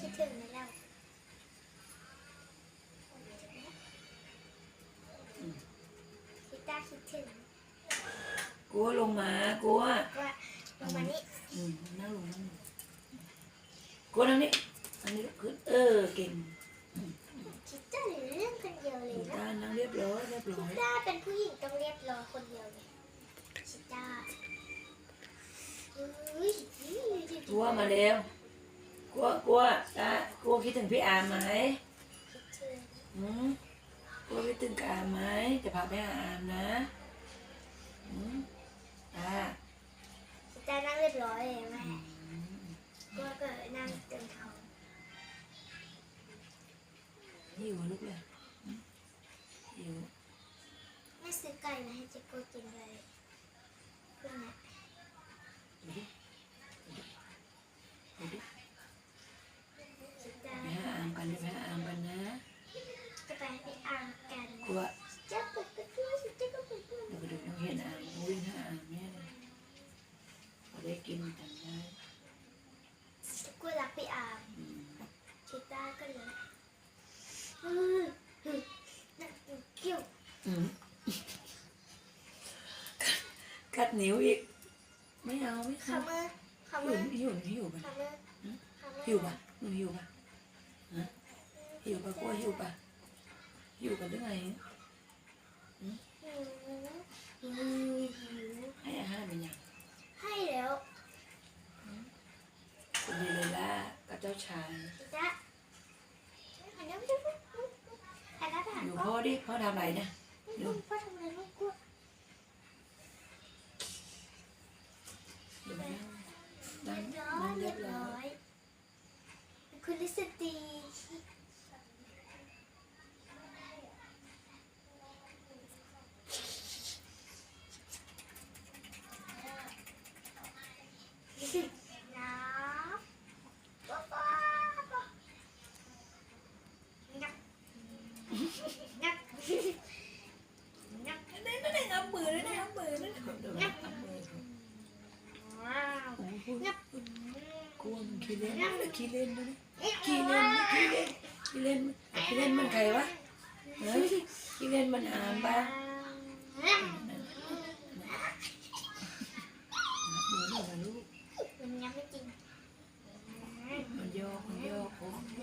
คิดถึงไหมเราคิดตาคิดถึงกลัวลงมากลัวว่าลงมานี่อืมนั่งลงนั่งลงกลัวนั่งนี่อันนี้ลุกขึ้นเออเก่งคิดตาเรื่องคนเดียวเลยดูนะตานั่งเรียบร้อยเรียบร้คิอดยตาเป็นผู้หญิงต้องเรียบร้อยคนเดียวเลยคิดตาอุ้ยกลัวมาเร็ว กลัวกลัวตากลัวคิดถึงพี่อามไหมคิดถึงอืมกลัวคิดถึงอามไหมจะพาไปหาอามนะอืมตาคิดตานั่งเรียบร้อยเลยแม่อืมก็ก็นั่งเต็มท้องหิวลูกเลยอืมหิวแม่ซื้อไก่มาให้เจ๊โกกินเลยเพื่อนนะ กินกันได้กูรักไปอ่างอืมคิดตาก็เลยอืออือนั่นเกี่ยวอืมกัดนิ้วอีก ไม่เอาไม่ขาเอามือขาหิมืวอหิวหิวปะขามือขามือหิวปะหนูหิวปะฮะหิวปะกลัวหิวปะหิวกันได้ไง หิวหิวหิว ให้อาหารเป็นยัง ให้แล้ว คุณดีเลยล่ะกับเจ้าชายคิดตาหันหน้าไปดูหันหน้าไปหาอยู่พ่อพ่อดิพ่อทำอะไรนะลูกพ่อทำอะไรลูกกลัวอยู่นั่งเรีนั่ยงบร้อนั่ยงเรีเรียยบบร้ร้ออยยคุณลิสตี น้ำป๊าป๊างับงับงับ นั่นนั่นนั่นเอามือนั่นเอามือนั่นเอามือ ว้าว โอ้โห งับ กลัวมัน ขี้เล่นขี้เล่นด้วยขี้เล่นขี้เล่นขี้เล่นขี้เล่นมันใครวะเฮ้ยขี้เล่นมันอามปะมันยังไม่จริงมันโยกมันโยกโอ้โห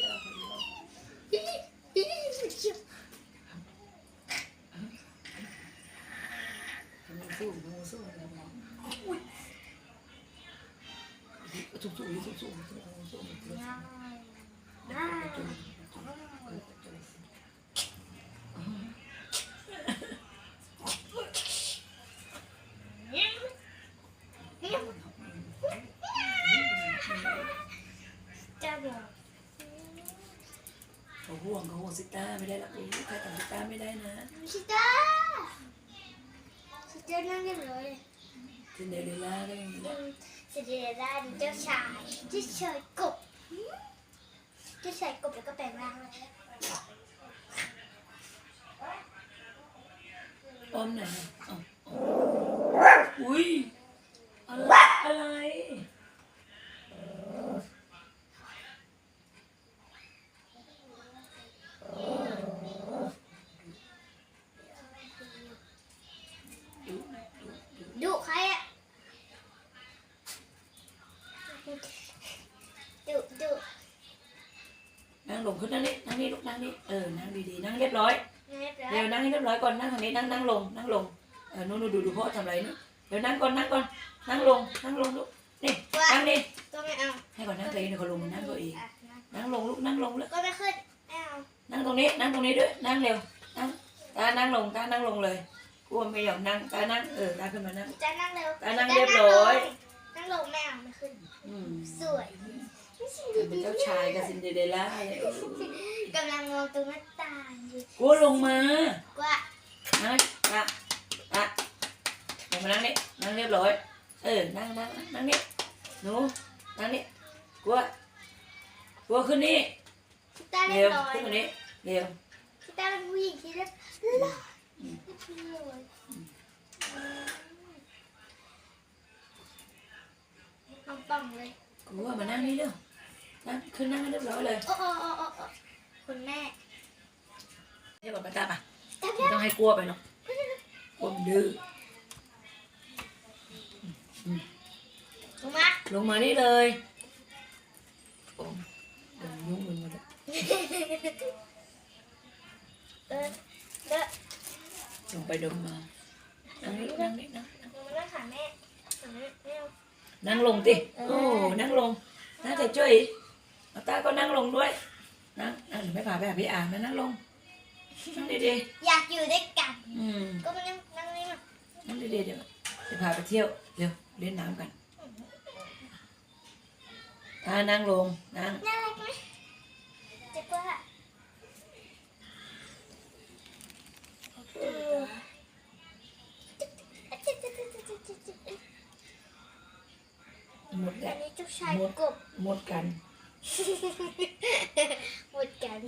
โยกมันโยกมันสู้มันสู้มันมอง อุ้ยสู้สู้สู้สู้สู้สู้สู้ได้จะบอกเขาห่วงเขาห่วงซิต้าไม่ได้หรอกใครแต่ซิต้าไม่ได้นะชิต้าชิต้านั่งเรียบร้อยเลยซินเดอเรลล่าได้ยั งไงอืมสิเดอเรลล่าเจ้าชายเจ้าชายกบเจ้าชายกบแล้วก็แปลงร่างเลยอ้อมไหนอ๋ออุ้ยอะไรอะไร ขึ้นนั่งนี่นั่งนี่ลูกนั่งนี่เออนั่งดีๆนั่งเรียบร้อยเรียบร้อยเดี๋ยวนั่งให้เรียบร้อยก่อนนั่งทางนี้นั่งนั่งลงนั่งลงเออนู่นดูดูพ่อทำอะไรนี่เดี๋ยวนั่งก่อนนั่งก่อนนั่งลงนั่งลงลูกนี่นั่งนี่ก็ไม่เอาให้ก่อนนั่งตัวเองเดี๋ยวเขาลงมานั่งตัวเองะนั่งลงลูกนั่งลงเลยก็ไม่ขึ้นไม่เอานั่งตรงนี้นั่งตรงนี้ด้วยนั่งเร็วนั่งตานั่งลงตานั่งลงเลยกลัวไม่ยอมนั่งตานั่งเออตาขึ้นมานั่งจะนั่งเร็วตานั่งเรียบร้อยนั่งลงไม่เอาไม่ขึ้นอืมสวยไม่ใช่ เป็นเจ้าชายกับซินเดอเรลล่าเลยกำลังมองตรงหน้าต่างอยู่กลัวลงมาว่านั่งตาตาลงมานั่งนี่นั่งเรียบร้อย เออ นั่งนั่งนั่งนี่หนูนั่งนี่กลัวกลัวขึ้นนี่ชิต้าเรีเร็ยวบร้อยขึ้นตรงนี้เร็วชิต้าเป็นผู้หญิงที่เรียบร้อยอืมเรียบร้อยปังปังเลยกูว่ามานั่งนี่เร็ว นั่งขึ้นนั่งให้เรียบร้อยเลยโอ้โอ้โอ้โอ้โอ้คุณแม่เรียกก่อนปาตาป่ะตามไม่ต้องให้กลัวไปเนาะกลัวมันดื้อลงมาลงมานี่เลยโอ้เดินยุ่งมึงหมดเลยเดินเดินลงไปเดินมานั่งนี่นั่งนี่นั่งลงมานั่งขาแม่ขาแม่ไม่เอานั่งลงดิโอ้นั่งลงน่าจะช่วยเอาตาก็นั่งลงด้วย นั่งนั่งไม่พาไปหาพี่อานะนั่งลง นั่งดีอยากอยู่ด้วยกัน ๆอืมก็มานั่งนั่งนี่มานั่งดีๆเดี๋ยวจะพาไปเที่ยว เร็วเล่นน้ำกันตานั่งลง นั่ง น่ารักไหมจะกว่าเออหมดอัแล้วนนี้เจ้าชายกบหมดกัน หมดกัน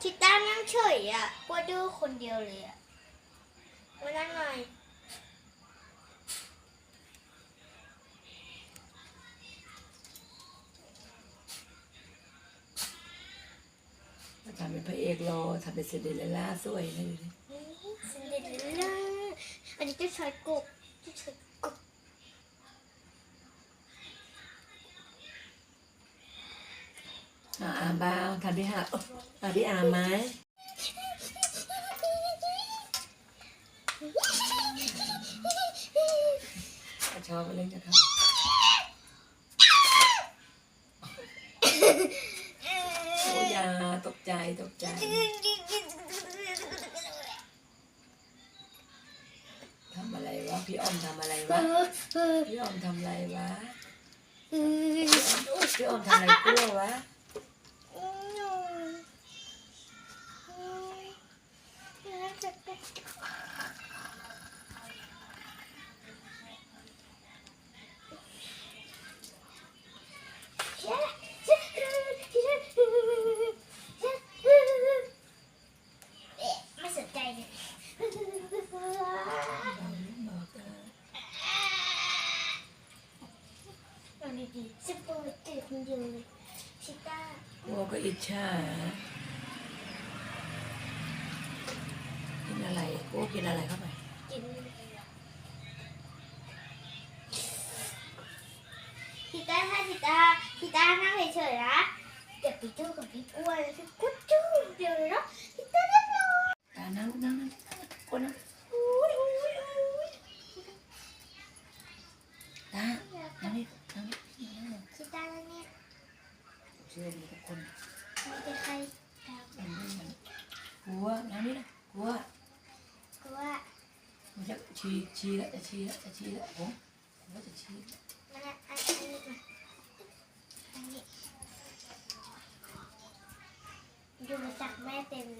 คิดต้านั่งเฉยอะกลัวดูคนเดียวเลยอะมานั่งหน่อยมาทำเป็นพระเอกรอทำเป็นเซนเดอเลล่าสวยนะดูดิ ซินเดอเรลล่าอั นนี้จ้าชายกบจ้าชายกบอ่าบ้าวทำพี่หาทำพี่อาไหมชอบเล่นจะทำโอ้ยาตกใจตกใจ พี่ออมทำอะไรวะ พี่ออมทำอะไรวะ พี่ออมทำอะไรกลัววะไม่ นอนดีๆจะเปิดตื่นคนเดียวเลยชิต้ากลัวก็อิจฉากินอะไรกลัวกินอะไรเข้าไปกินชิต้าถ้าชิต้าชิต้านั่งเฉยๆนะเดี๋ยวไปจู้กับพี่อ้วนแล้วจะกุดจู้เดียวเลยเนาะชิต้าเรียบร้อยตานั่งนั่ง Cua, nó biết đâu. Cua. Cua. Chắc chi chi lại chi lại chi lại cố. Cố cho chi. Dù mà chặt mẹ tìm